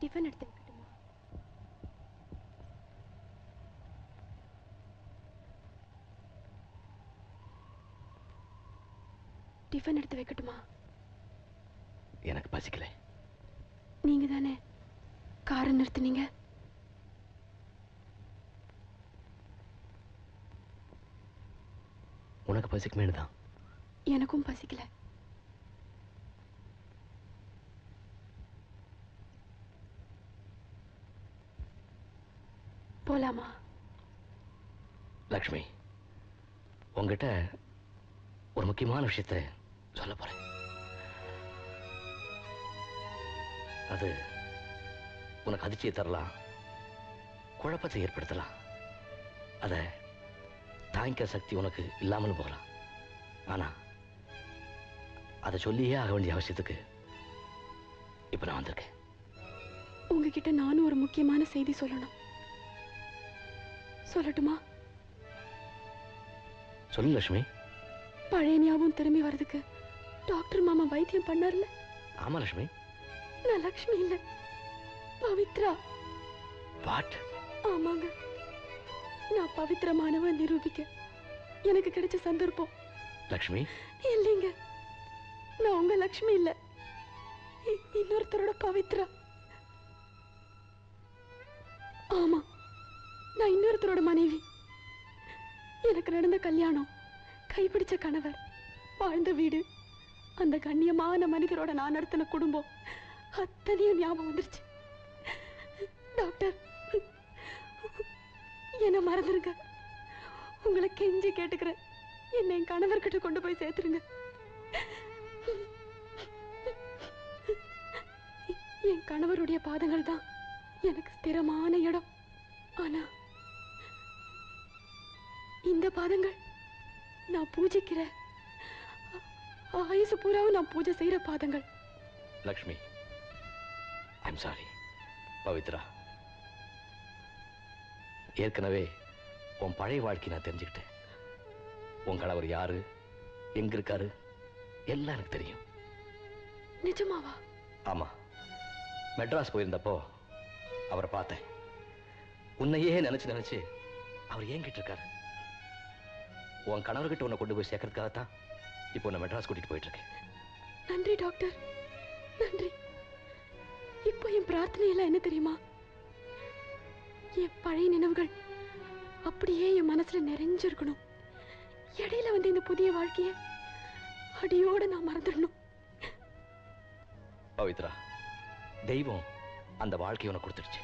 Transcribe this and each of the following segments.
Tiffin எடுத்து வைக்கட்டுமா tiffin எடுத்து வைக்கட்டுமா? எனக்கு பசிக்கல. நீங்க தானே காரை நிறுத்துனீங்க? உனக்கு பசிக்குமேனு தான். எனக்கும் பசிக்கல. போலாமா? லக்ஷ்மி உங்ககிட்ட ஒரு முக்கியமான விஷயத்த சொல்ல போறேன். அது உனக்கு அதிர்ச்சியை தரலாம் குழப்பத்தை ஏற்படுத்தலாம். அதை தாங்கிக்க சக்தி உனக்கு இல்லாமல் போகலாம். ஆனா அதை சொல்லியே ஆக வேண்டிய அவசியத்துக்கு இப்ப நான் வந்திருக்கேன். உங்ககிட்ட நானும் ஒரு முக்கியமான செய்தி சொல்லணும். சொல்லட்டுமா? சொல்லு லட்சுமி. பழைய ஞாபகம் திரும்பி வர்றதுக்கு டாக்டர் மாமா வைத்தியம் பண்ணார்ல ஆமா லட்சுமி. நான் லக்ஷ்மி இல்ல. பவித்ரா. வாட்? ஆமாங்க. நான் பவித்திரமானவ நிரூபிக்க. எனக்கு கிடைச்ச சந்தர்ப்பம். லக்ஷ்மி. இல்லைங்க. நான் உங்க லக்ஷ்மி இல்ல. இன்னொருத்தரோட பவித்ரா. ஆமா. நான் இன்னொருத்தரோட மனைவி. எனக்கு நடந்த கல்யாணம் கைப்பிடிச்ச கணவர் வாழ்ந்த வீடு அந்த கண்ணியமான மனிதரோட நான் நடத்தின குடும்பம் அத்தனையும் ஞாபகம் வந்துருச்சு. டாக்டர் என்ன மறந்துருங்க. உங்களை கெஞ்சி கேட்டுக்கிறேன். என்னை என் கணவர்கிட்ட கொண்டு போய் சேர்த்துருங்க. என் கணவருடைய பாதங்கள் தான் எனக்கு ஸ்திரமான இடம். ஆனா இந்த பாதங்கள். நான் பூஜிக்கிற ஆயுசு பூராவும் நான் பூஜை செய்யற பாதங்கள். Lakshmi I'm sorry Pavithra. ஏற்கனவே உன் பழைய வாழ்க்கை நான் தெரிஞ்சுக்கிட்டேன். உன் கணவர் யாரு எங்க இருக்காரு எல்லாம் எனக்கு தெரியும். நிஜமாவா? ஆமா. மெட்ராஸ் போயிருந்தப்போ அவரை பார்த்தேன். உன்னையே நினைச்சு நினைச்சு அவர் ஏங்கிட்டு இருக்காரு. உன் கணவர்கிட்ட உன்னை கொண்டு போய் சேர்க்கறதுக்காகத்தான் இப்போ உன்னை மெட்ராஸ் கூட்டிட்டு போயிட்டு இருக்கேன் நன்றி டாக்டர். நன்றி. இப்போ என் பிரார்த்தனை எல்லாம் என்ன தெரியுமா? என் பழைய நினைவுகள் அப்படியே என் மனசுல நிறைஞ்சிருக்கணும். இடையில வந்து இந்த புதிய வாழ்க்கைய அடியோட நான் மறந்துடணும். பவித்ரா தெய்வம் அந்த வாழ்க்கையை உனக்கு கொடுத்துடுச்சு.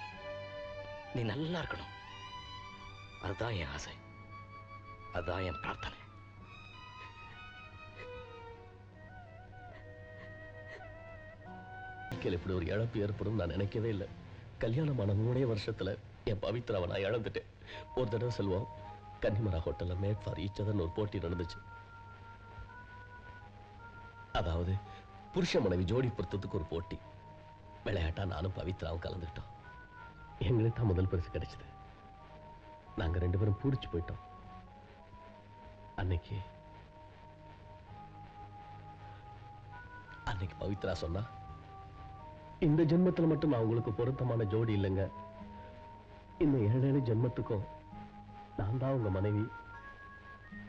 நீ நல்லா இருக்கணும். அதுதான் என் ஆசை. அதுதான் என் பிரார்த்தனை. இப்படி ஒரு இழப்பு ஏற்படும் நான் நினைக்கவே இல்லை. கல்யாணமான மூணே வருஷத்துல என் பவித்ராவை நான் இழந்துட்டேன். ஒரு தடவை செல்வோம் கன்னிமரா ஹோட்டல்ல மேட் ஃபார் ஈச் அதர்னு ஒரு போட்டி நடந்துச்சு. அதாவது புருஷ மனைவி ஜோடி பொருத்தத்துக்கு ஒரு போட்டி. விளையாட்டா நானும் பவித்ராவும் கலந்துக்கிட்டோம். எங்களுக்கு தான் முதல் பரிசு கிடைச்சது. நாங்க ரெண்டு பேரும் பிடிச்சி போயிட்டோம். அன்னைக்கு. அன்னைக்கு பவித்ரா சொன்னா இந்த ஜென்மத்துல மட்டும் நான் உங்களுக்கு பொருத்தமான ஜோடி இல்லைங்க. இந்த ஏழு ஏழு ஜென்மத்துக்கும் நான் தான் உங்க மனைவி.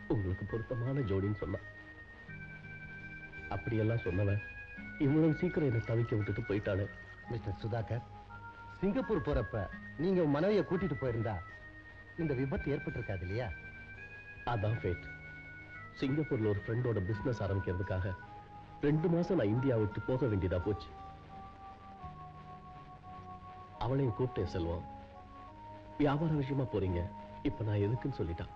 உங்களுக்கு பொருத்தமான ஜோடின்னு சொன்னான் அப்படியெல்லாம் சொன்னவன் இவ்வளவு சீக்கிரம் என்னை தவிக்க விட்டுட்டு போயிட்டாளே மிஸ்டர் சுதாகர் சிங்கப்பூர் போறப்ப நீங்க மனைவியை கூட்டிட்டு போயிருந்தா இந்த விபத்து ஏற்பட்டிருக்காது இல்லையா? அதான் ஃபேட் சிங்கப்பூர்ல ஒரு ஃப்ரெண்டோட பிசினஸ் ஆரம்பிக்கிறதுக்காக ரெண்டு மாசம் நான் இந்தியா விட்டு போக வேண்டியதா போச்சு. அவளையும் கூப்பிட்டேன் செல்வம். வியாபார விஷயமா போறீங்க. இப்ப நான் எதுக்குன்னு சொல்லிட்டான்.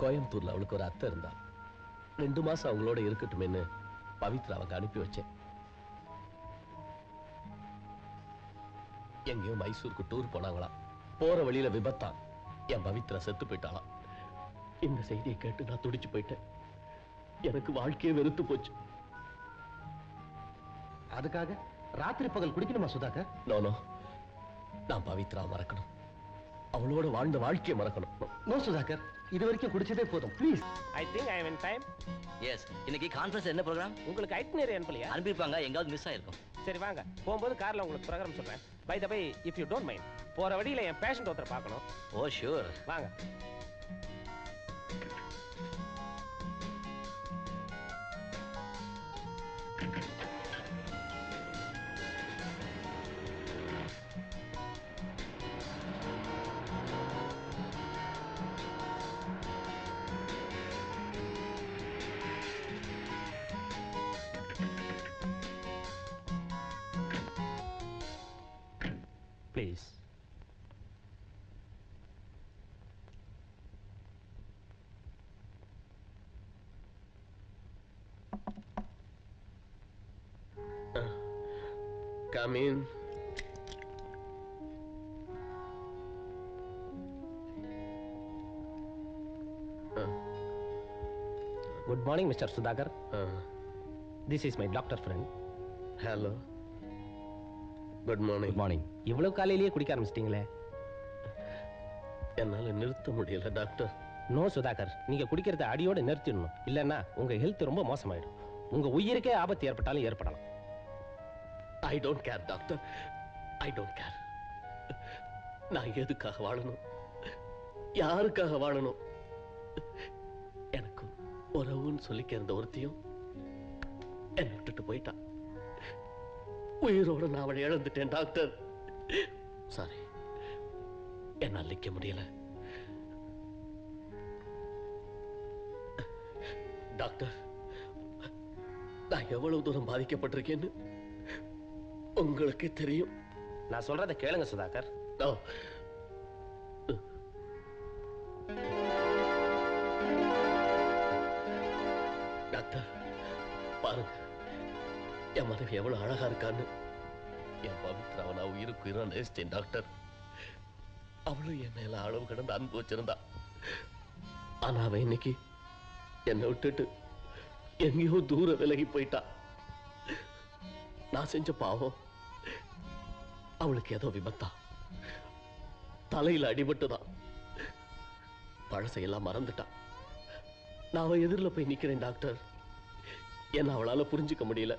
கோயம்புத்தூர்ல அவளுக்கு ஒரு அத்தை இருந்தா. ரெண்டு மாசம் அவங்களோட இருக்கட்டுமேன்னு அவங்க அனுப்பி வச்சேன். எங்கேயோ மைசூருக்கு டூர் போனாங்களாம் போற வழியில விபத்தான். என் பவித்ரா செத்து போயிட்டாளாம். இந்த செய்தியை கேட்டு நான் துடிச்சு போயிட்டேன். எனக்கு வாழ்க்கையே வெறுத்து போச்சு. அதுக்காக ராத்திரி பகல் குடிக்கணுமா சுதாகர்? நோ நோ நான் பவித்ரா மறக்கணும். அவளோட வாழ்ந்த வாழ்க்கையை மறக்கணும். நோ சுதாகர். இது வரைக்கும் குடிச்சதே போதும். Please I think I in time yes இன்னைக்கு கான்ஃபரன்ஸ் என்ன ப்ரோக்ராம் உங்களுக்கு ஐட்னரி அனுப்பலையா? அனுப்பியிருப்பாங்க. எங்காவது மிஸ் ஆயிருக்கும். சரி வாங்க. போகும்போது கார்ல உங்களுக்கு ப்ரோக்ராம் சொல்றேன். By the by if you don't mind போற வழியில என் பேஷண்ட் ஒருத்தர் பார்க்கணும். ஓ ஷூர் வாங்க. place uh, Come in. Uh. Good morning, Mr. Sudhakar. Uh, this is my doctor friend. Hello. Good morning. Good morning. இவ்வளவு காலையிலேயே குடிக்க ஆரம்பிச்சிட்டீங்களே? என்னால நிறுத்த முடியல டாக்டர். நோ சுதாகர். நீங்க குடிக்கிறத அடியோட நிறுத்திடணும். இல்லைன்னா உங்க ஹெல்த் ரொம்ப மோசமாயிடும். உங்க உயிருக்கே ஆபத்து ஏற்பட்டாலும் ஏற்படலாம். I don't care doctor. I don't care நான் எதுக்காக வாழணும்? யாருக்காக வாழணும்? எனக்கு உறவுன்னு சொல்லிக்க இருந்த ஒருத்தியும் என்னை விட்டுட்டு போயிட்டான் உயிரோட நான் அவளை இழந்துட்டேன் டாக்டர். சாரி. என்னால் நிக்க முடியல. டாக்டர் நான் எவ்வளவு தூரம் பாதிக்கப்பட்டிருக்கேன்னு உங்களுக்கே தெரியும். நான் சொல்றதை கேளுங்க சுதாகர். டாக்டர் பாருங்க. என் மனைவி எவ்வளவு அழகா இருக்கான்னு. என் பவித்ராவை நான் உயிருக்கு உயிரா நேசித்தேன் டாக்டர். அவளும் என் மேல அளவு கடந்து அன்பு வச்சிருந்தா. ஆனா அவன் இன்னைக்கு என்னை விட்டுட்டு எங்கேயோ தூர விலகி போயிட்டா. நான் செஞ்ச பாவம் அவளுக்கு ஏதோ விபத்தா? தலையில அடிபட்டுதான் பழசையெல்லாம் மறந்துட்டான் நான் அவன் எதிரில் போய் நிக்கிறேன் டாக்டர். என்ன அவளால புரிஞ்சுக்க முடியல.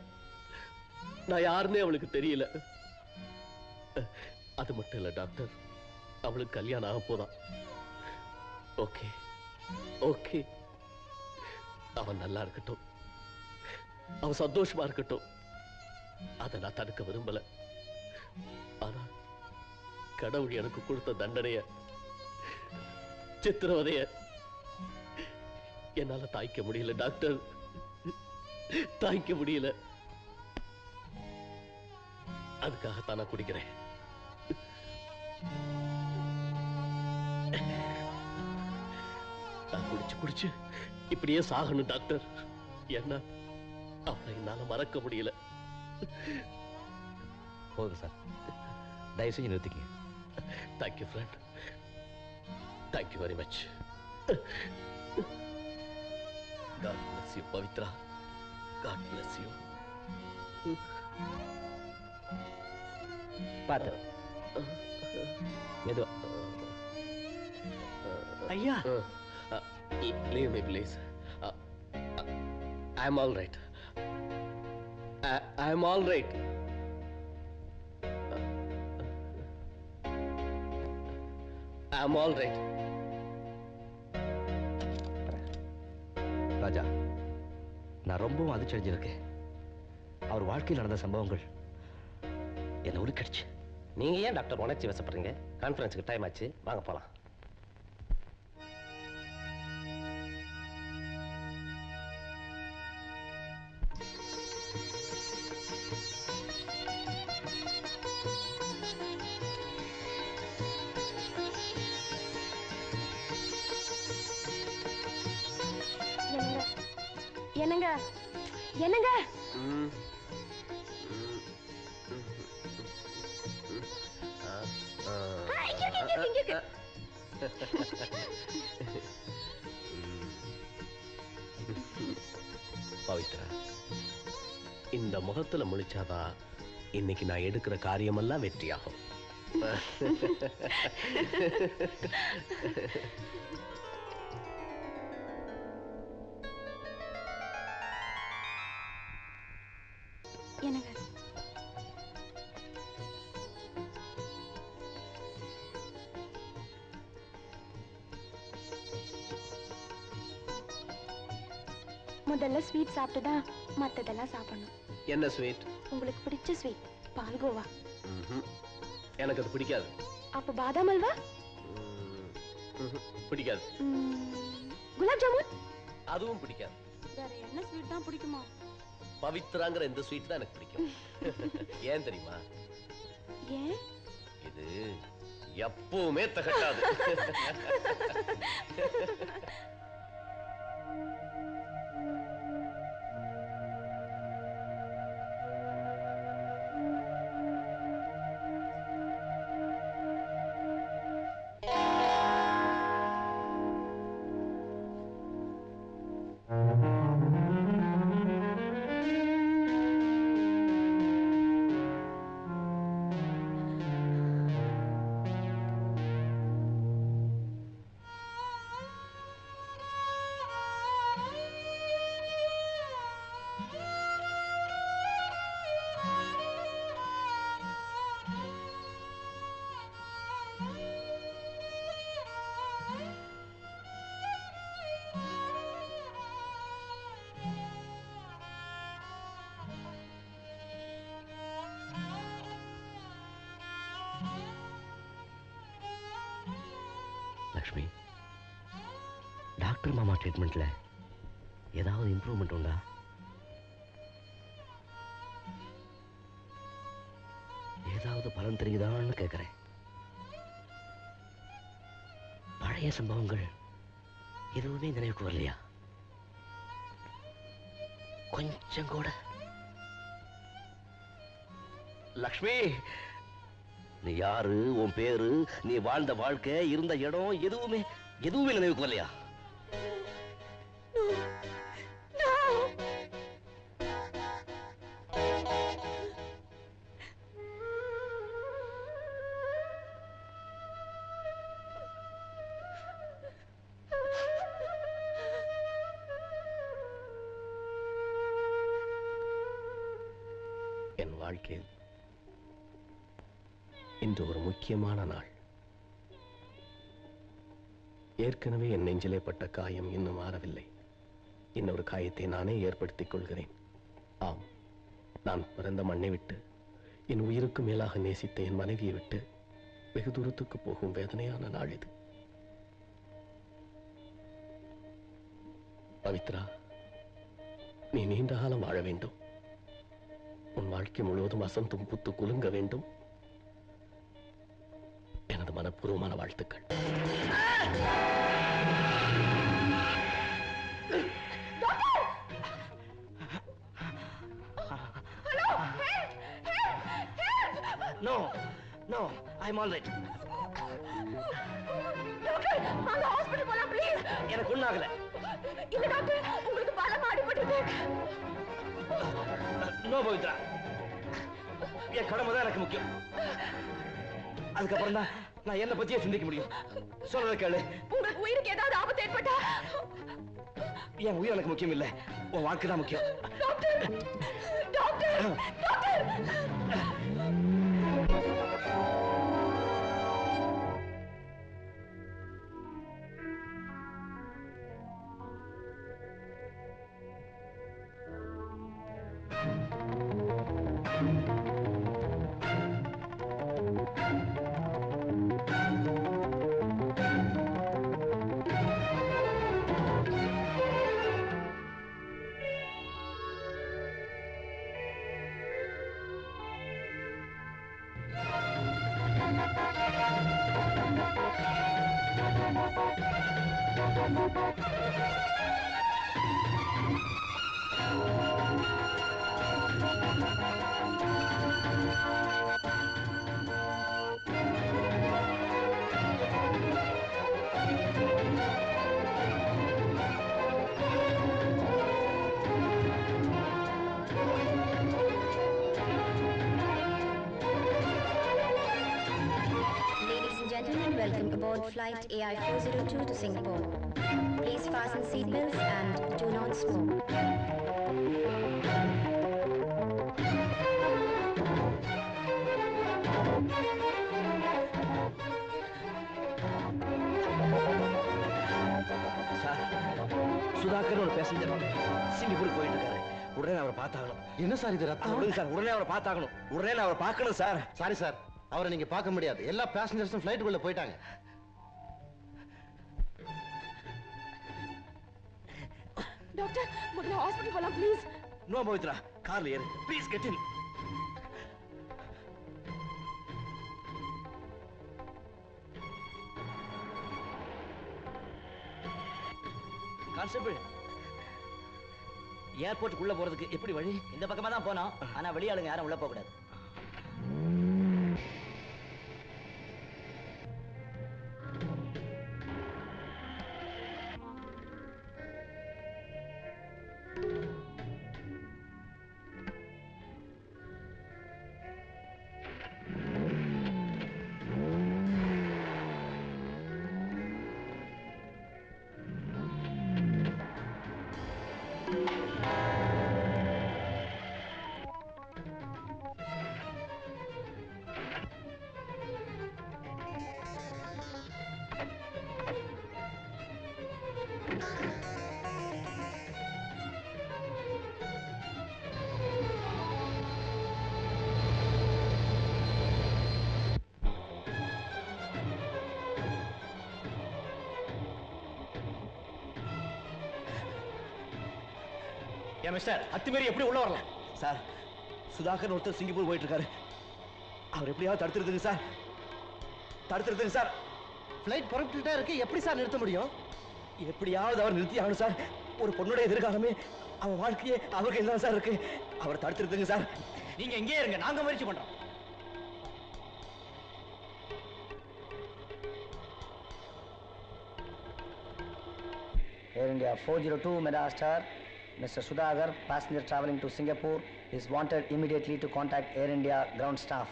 நான் யாருன்னே அவளுக்கு தெரியல. அது மட்டும் இல்ல டாக்டர். அவளுக்கு கல்யாணம் ஆக போதான் ஓகே. ஓகே. அவன் நல்லா இருக்கட்டும். அவன் சந்தோஷமா இருக்கட்டும். அதை நான் தடுக்க விரும்பல. ஆனா கடவுள் எனக்கு கொடுத்த தண்டனைய சித்திரவதைய என்னால தாய்க்க முடியல டாக்டர். தாய்க்க முடியல. அதுக்காகத்தான் நான் குடிக்கிறேன். நான் குடிச்சு குடிச்சு இப்படியே சாகணும் டாக்டர். என்ன அவளை என்னால மறக்க முடியல. போதும் சார். தயவு செஞ்சு நிறுத்திக்கங்க. Thank you friend thank you very much God bless you Pavithra God bless you பார்த்து. மெதுவா ஐயா. Leave me please I am all right I am all right I am all right Raja நான் ரொம்பவும் அதிர்ச்சியடைஞ்சிருக்கேன். அவர் வாழ்க்கையில் நடந்த சம்பவங்கள் என்னை உருக்கடிச்சு நீங்க ஏன் டாக்டர் உணர்ச்சி வசப்படுறீங்க கான்ஃபரன்ஸுக்கு டைம் ஆச்சு. வாங்க போலாம். என்னங்க? என்னங்க? பவித்ரா இந்த முகத்துல முழிச்சாதான் இன்னைக்கு நான் எடுக்கிற காரியமெல்லாம் வெற்றியாகும். ஸ்வீட் சாப்பிட்டு தான் மற்றதெல்லாம் சாப்பிடணும். என்ன ஸ்வீட் உங்களுக்கு பிடிச்ச ஸ்வீட் பால்கோவா எனக்கு அது பிடிக்காது. அப்போ பாதாம் அல்வா. பிடிக்காது. குலாப் ஜாமுன்? அதுவும் பிடிக்காது. வேற என்ன ஸ்வீட் தான் பிடிக்குமா? பவித்ராங்கிற இந்த ஸ்வீட் தான் எனக்கு பிடிக்கும். ஏன் தெரியுமா? ஏன்? இது எப்பவுமே தகட்டாது. டாக்டர் மாமா ட்ரீட்மெண்ட்ல ஏதாவது இம்ப்ரூவ்மெண்ட் உண்டா? ஏதாவது பலன் தெரியுதான்னு கேட்கிறேன் பழைய சம்பவங்கள் எதுவுமே நினைவுக்கு வரலையா? கொஞ்சம் கூட. லக்ஷ்மி! நீ யாரு உன் பேரு நீ வாழ்ந்த வாழ்க்கை இருந்த இடம் எதுவுமே எதுவுமே நினைவுக்கு வரலையா? வாழ்க்கையில் இன்று ஒரு முக்கியமான நாள். ஏற்கனவே என் நெஞ்சிலே பட்ட காயம் இன்னும் ஆறவில்லை இன்னொரு காயத்தை நானே ஏற்படுத்திக் கொள்கிறேன். ஆம் நான் பிறந்த மண்ணை விட்டு என் உயிருக்கு மேலாக நேசித்த என் மனைவியை விட்டு வெகு தூரத்துக்கு போகும் வேதனையான நாள் இது. பவித்ரா நீ நீண்ட காலம் வாழ வேண்டும். உன் வாழ்க்கை முழுவதும் வசந்தும் பூத்து குலுங்க வேண்டும். எனது மனப்பூர்வமான வாழ்த்துக்கள். ரைட் அங்க ஹாஸ்பிடல் போலாம் ப்ளீஸ் எனக்கு ஒண்ணாகல இல்ல டாக்டர் உங்களுக்கு பலமா அடிபட்டது நோ பவித்ரா. என் கடமை தான் எனக்கு முக்கியம். அதுக்கப்புறம் தான் நான் என்ன பத்தியே சிந்திக்க முடியும். சொல்றத கேளு. உங்களுக்கு உயிருக்கு ஏதாவது ஆபத்து ஏற்பட்டா? என் உயிர் எனக்கு முக்கியம் இல்ல உன் வாழ்க்கை தான் முக்கியம். Doctor! Doctor! Doctor! Board flight AI 402 to Singapore. Please fasten seatbelts and do not smoke. Sir Sudhakar ஒரு பேசஞ்சர் சிங்கப்பூருக்கு போயிட்டு இருக்காரு. உடனே அவரை பார்த்தாகணும். என்ன சார் இது ரத்தம்? விடுங்க சார் உடனே அவரை பார்த்தாகணும். உடனே நான் அவரை பார்க்கணும் சார். சாரி சார் அவரை நீங்க பார்க்க முடியாது. எல்லா பேசஞ்சர்ஸும் ஃபிளைட்டுக்குள்ள போயிட்டாங்க. டாக்டர் முதல்ல ஹாஸ்பிட்டல் போலாம் ப்ளீஸ் நோ பவித்ரா கார்ல ஏறு ப்ளீஸ் கெட் இன் கான்ஸ்டபிள் ஏர்போர்ட்டுக்குள்ள போறதுக்கு எப்படி வழி? இந்த பக்கமா தான் போனோம். ஆனா வெளியாளுங்க யாரும் உள்ள போக கூடாது ஏன் மிஸ்டர் அத்துமீறி எப்படி உள்ள வரலாம்? சார் சுதாகர் ஒருத்தர் சிங்கப்பூர் போயிட்டு இருக்காரு அவர் எப்படியாவது தடுத்துருதுங்க சார். தடுத்துருதுங்க சார். ஃபிளைட் புறப்பட்டுட்டே இருக்கு எப்படி சார் நிறுத்த முடியும்? எப்படியாவது அவர் நிறுத்தி ஆகணும் சார். ஒரு பொண்ணுடைய எதிர்காலமே அவன் வாழ்க்கையே அவர் கையில் தான் சார் இருக்கு. அவர் தடுத்துருதுங்க சார். நீங்க எங்கே இருங்க நாங்க முயற்சி பண்றோம். Air India 402 Megastar, Mr. Sudhagar, passenger traveling to Singapore, is wanted immediately to contact Air India ground staff.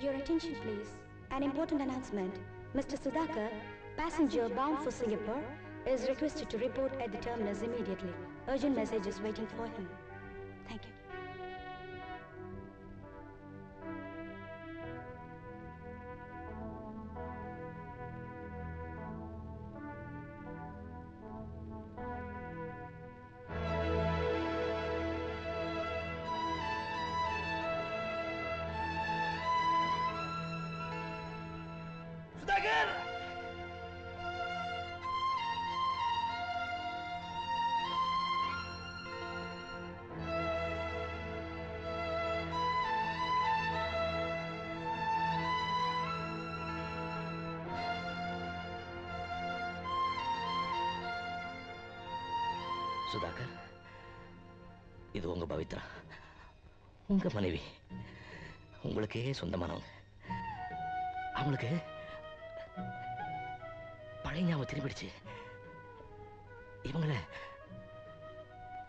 Your attention, please. An important announcement. Mr. Sudhakar, passenger bound for Singapore, is requested to report at the terminus immediately. Urgent message is waiting for him. Sudhakar இது உங்க பவித்ரா. உங்க மனைவி. உங்களுக்கே சொந்தமானவங்க. அவங்களுக்கு பழைய ஞாபகம் திரும்பிடுச்சு. இவங்கள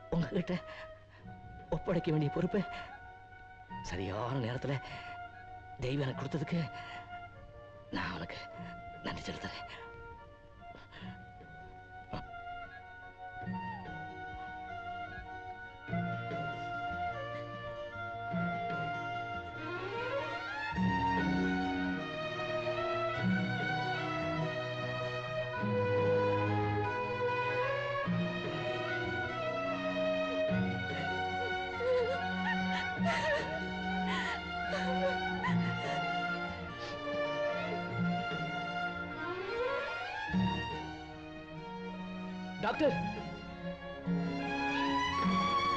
உங்ககிட்ட ஒப்படைக்க வேண்டிய பொறுப்பு சரியான நேரத்துல தெய்வம் எனக்கு கொடுத்ததுக்கு நான் அவனுக்கு நன்றி செலுத்துறேன் டாக்டர்